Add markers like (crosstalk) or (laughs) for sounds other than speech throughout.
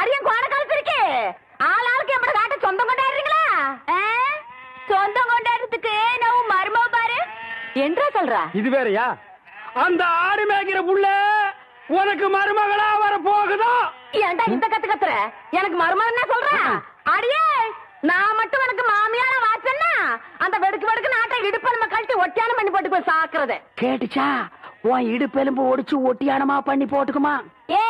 அடியன் கோண கழுத்திருக்கு ஆள் ஆளுக்கு எப்படி காட்ட சொந்தம் கொண்டாடுறீங்களா? சொந்தம் கொண்டாடுறதுக்கு நான் மருமவ பாரு? என்றா சொல்றா? இது வேறயா? அந்த ஆடு மேய்க்கிற புள்ள உனக்கு மருமகளா வர போகுதோ? ஏன்டா இந்த கத்து கத்துற? எனக்கு மருமகன் என்ன சொல்ற. அடியே நான் மட்டும் உனக்கு மாமியார வாச்சன்னா அந்த வெடுக்கு வெடுக்கு நாட்டை இடுப்ப நம்ம கழட்டி ஒட்டியானம் பண்ணி போட்டு போய் சாக்குறது. கேட்டுச்சா? உன் இடுப்பெலும்பு ஒடிச்சு ஒட்டியானமா பண்ணி போட்டுக்குமா? ஏய்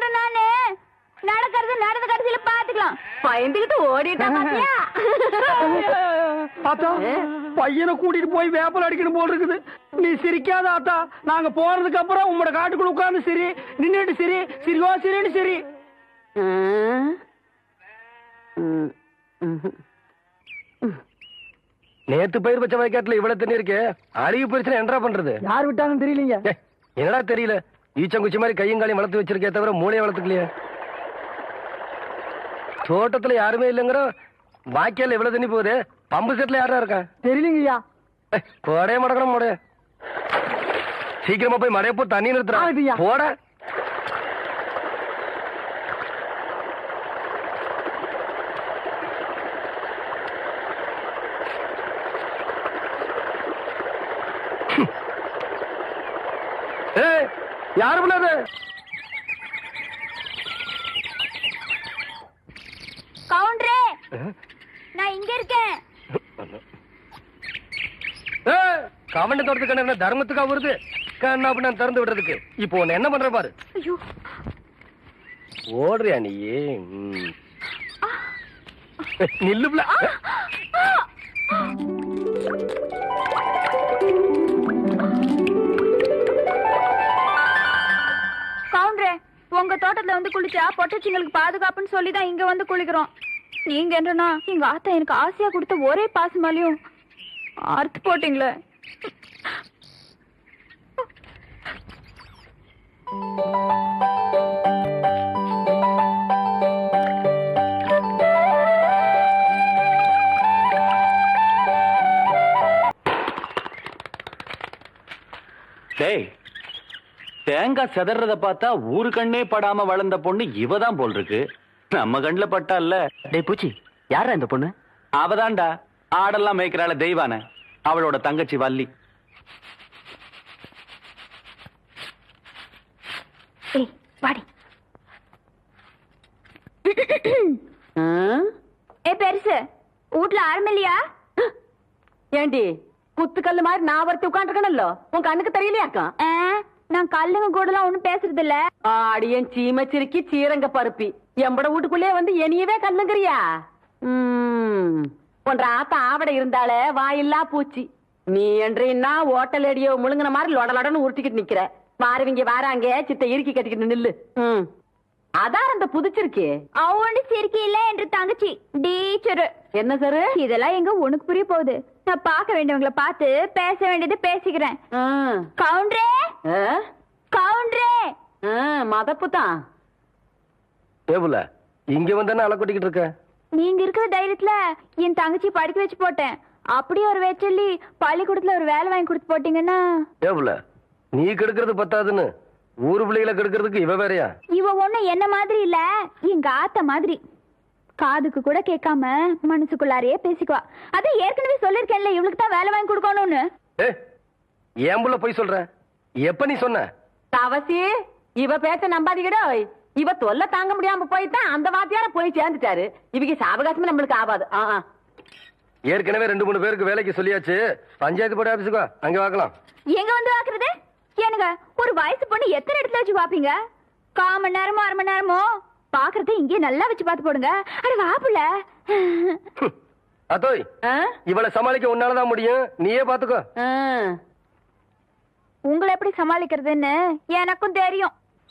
நானு நடக்கிறது நடந்த கடைசியில பாத்துக்கலாம். பயந்துகிட்டு ஓடிட்டா பாத்தியா? ஆத்தா பையனை கூட்டிட்டு போய் வேப்பல் அடிக்கணும் போல் இருக்குது. நீ சிரிக்காத ஆத்தா. நாங்க போறதுக்கு அப்புறம் உங்களோட காட்டுக்குள்ள உட்கார்ந்து சரி நின்னுட்டு சரி சிரிவா சரின்னு சரி. நேத்து பயிர் வச்ச வயக்காட்டுல இவ்வளவு தண்ணி இருக்கு அழுகி போயிருச்சுன்னா என்னடா பண்றது? யார் விட்டாங்கன்னு தெரியலீங்க. என்னடா தெரியல? ஈச்சங்குச்சி மாதிரி கையும் காலையும் வளர்த்து வச்சிருக்கே தவிர மூளையை வளர்த்துக்கலையே. தோட்டத்துல யாருமே இல்லைங்கிற வாக்கியால இவ்வளவு தண்ணி போகுது? பம்பு செட்ல யாரா இருக்கா? தெரியலீங்கய்யா. போடே மடக்கணும் போட சீக்கிரமா போய் மழைய போ தண்ணி ஆகுதுய்யா. நிறுத்துறா போட. யாரு பண்ணாது கவுண்டரே நான் இங்க இருக்கேன் கவண்ட தோட்டத்துக்கு என்ன தர்மத்துக்கா வருது? கண்ணா அப்படின்னு திறந்து விடுறதுக்கு. இப்போ உன்னை என்ன பண்ற பாரு? ஐயோ. ஓடுறியா நீ? ம். நில்லு புள்ள. கவுண்டரே உங்க தோட்டத்துல வந்து குளிச்சா பொட்டச்சிங்களுக்கு பாதுகாப்புன்னு சொல்லி தான் இங்க வந்து குளிக்கிறோம். நீங்க என்னன்னா எங்க ஆத்தா எனக்கு ஆசையா கொடுத்த ஒரே பாசமாலையும் அறுத்து போட்டீங்களே. டேய் தேங்காய் செதறத பார்த்தா ஊரு கண்ணே படாம வளர்ந்த பொண்ணு இவதான் போல் இருக்கு நம்ம கண்ணுல பட்டா இல்ல டேய் பூச்சி யாரா இந்த பொண்ணு? அவதான்டா. ஆடெல்லாம் மேய்க்கிறாள தெய்வான. அவளோட தங்கச்சி வள்ளி. வாடி. ஏ பெருசு வீட்ல ஆரம்பில்லையா ஏண்டி குத்துக்கல்லு மாதிரி நான் ஒருத்தி உட்காந்துருக்கணும்ல உன் கண்ணுக்கு தெரியலையாக்கா நான் கல்லுங்க கூடலாம் ஒண்ணும் பேசுறது இல்ல ஆடியன் சீமச்சிருக்கி சீரங்க பருப்பி. எம்பட வீட்டுக்குள்ளே வந்து என்னையவே கண்ணுங்கிறியா ம். உன்ற ஆத்தா ஆவட இருந்தாலே வாயில்லா பூச்சி. நீ என்றீன்னா ஓட்டல் அடியோ முழுங்கின மாதிரி லொட லொடன்னு உருட்டிக்கிட்டு நிக்கிற. மாறுவிங்க வாராங்க சித்த இறுக்கி கட்டிக்கிட்டு நில்லு. ம். அதான் அந்த புதுச்சிருக்கே. அவனு சிரிக்கி இல்ல என்று தங்கச்சி டீச்சரு என்ன சாரு? இதெல்லாம் எங்க உனக்கு புரிய போகுது. நான் பார்க்க வேண்டியவங்கள பார்த்து பேச வேண்டியது பேசிக்கிறேன். கவுண்டரே? கவுண்டரே? மதப்பு தான். ஏ புள்ள இங்க வந்தானே அலை கொட்டிக்கிட்டு இருக்க? நீங்க இருக்கிற தைரியத்துல என் தங்கச்சி படிக்க வச்சு போட்டேன். அப்படியே ஒரு வேச்சொல்லி பள்ளிக்கூடத்துல ஒரு வேலை வாங்கி கொடுத்து போட்டீங்கன்னா? ஏ புள்ள நீ கெடுக்கிறது பத்தாதுன்னு ஊரு பிள்ளைகளை கெடுக்கிறதுக்கு இவ வேறயா? இவ ஒண்ணும் என்ன மாதிரி இல்ல எங்க ஆத்த மாதிரி. காதுக்கு கூட கேட்காம மனசுக்குள்ளாரையே பேசிக்குவா. அதான் ஏற்கனவே சொல்லிருக்கேன்ல இவளுக்கு தான் வேலை வாங்கி கொடுக்கணும்னு. ஏ ஏன் புள்ள போய் சொல்ற? எப்ப நீ சொன்ன? தவசி இவ பேச்ச நம்பாதீங்கடோ. இவ தொல்லை தாங்க முடியாம போய்தான் அந்த வாத்தியார போய் சேர்ந்துட்டாரு. இவங்க சாவகாசமே நம்மளுக்கு ஆகாது ஆ, ஆ. ஏற்கனவே ரெண்டு மூணு பேருக்கு வேலைக்கு சொல்லியாச்சு. பஞ்சாயத்து போர்டு ஆபீஸுக்கு அங்க பார்க்கலாம் எங்க வந்து பாக்குறது ஏனுங்க ஒரு வயசு பொண்ணு எத்தனை இடத்துல வச்சு பாப்பீங்க? கால் மணி நேரமோ அரை மணி நேரமோ? பாக்குறத இங்கே நல்லா வச்சு பார்த்து போடுங்க. அட வாப்புல அத்தோய் ஆ? இவளை சமாளிக்க உன்னாலதான் முடியும். நீயே பாத்துக்கோ. உங்களை எப்படி சமாளிக்கிறதுன்னு எனக்கும் தெரியும்.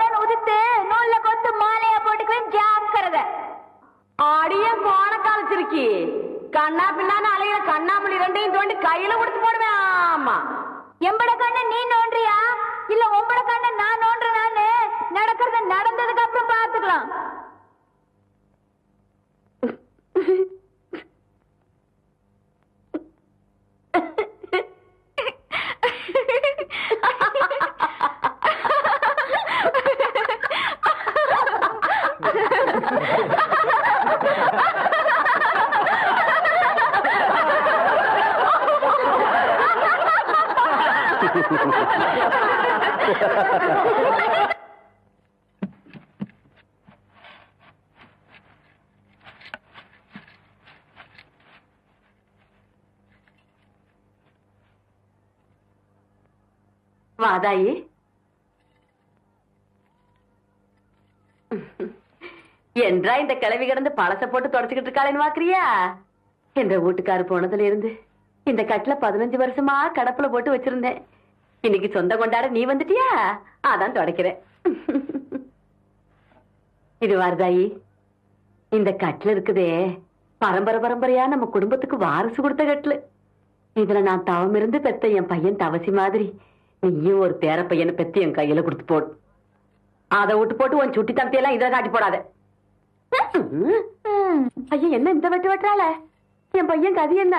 முதுகெலும்ப உதித்து நூல்ல கொத்து மாலையா போட்டுக்குவேன் ஜாக்கிரத. அடியே கோண காலச்சிருக்கி கண்ணா பின்னான்னு அலையில கண்ணாமணி ரெண்டையும் தோண்டி கையில கொடுத்து போடுவேன். ஆமா. எம்பட கண்ண நீ நோண்டுறியா இல்ல உம்பட கண்ண நான் நோண்டுறேன் நானு நடக்கிறது நடந்ததுக்கு அப்புறம் பாத்துக்கலாம் வாதாயி என்றா இந்த கிளவி கிடந்து பழச போட்டு தொடச்சுக்கிட்டு இருக்காளேன்னு வாக்குறியா என்ற வீட்டுக்காரு போனதுல இருந்து இந்த கட்டுல பதினஞ்சு வருஷமா கடப்புல போட்டு வச்சிருந்தேன். இன்னைக்கு சொந்த கொண்டாட நீ வந்துட்டியா? அதான் தொடக்கிறேன். இது வாரதாயி இந்த கட்டுல இருக்குதே பரம்பரை பரம்பரையா நம்ம குடும்பத்துக்கு வாரிசு கொடுத்த கட்டுல. இதுல நான் தவம் இருந்து பெத்த என் பையன் தவசி மாதிரி. நீயும் ஒரு பேர பையனை பெத்து என் கையில கொடுத்து போடு. அதை விட்டு போட்டு உன் சுட்டி தம்பியெல்லாம் இதுல காட்டி போடாத. ஐயா என்ன இந்த வெட்டு வெட்டுறாள? என் பையன் கதி என்ன?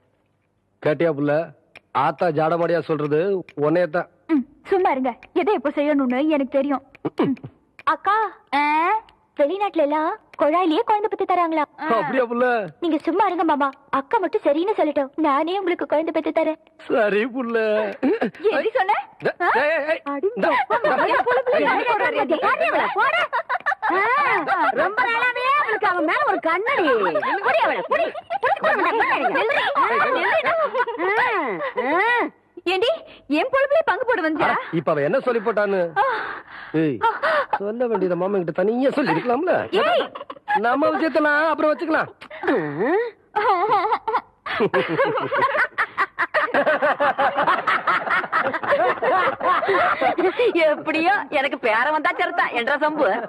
கேட்டியா புள்ள ஆத்தா ஜாடமாடியா சொல்றது உன்னையத்தான் சும்மா இருங்க எதை எப்ப செய்யணும்னு எனக்கு தெரியும் அக்கா வெளிநாட்டுல எல்லாம் குழாயிலேயே குழந்தை பத்தி தராங்களா அப்படியா புள்ள நீங்க சும்மா இருங்க மாமா அக்கா மட்டும் சரின்னு சொல்லட்டும் நானே உங்களுக்கு குழந்தை பெத்து தரேன் சரி புள்ள எப்படி சொன்ன ரொம்ப நாளாவே அவளுக்கு அவன் மேல ஒரு கண்ணடி. புடி அவளை, புடி. ஏண்டி என் பொழுப்புல பங்கு போட வந்தியா? அட, இப்ப அவ என்ன சொல்லி போட்டான்னு? சொல்ல வேண்டியத மாமா கிட்ட தனியா சொல்லி இருக்கலாம்ல ஏய். நம்ம விஷயத்தெல்லாம் அப்புறம் வச்சுக்கலாம். (laughs) (laughs) எப்படியோ எனக்கு பேர வந்தா சிறுத்தான் என்ற சம்பு?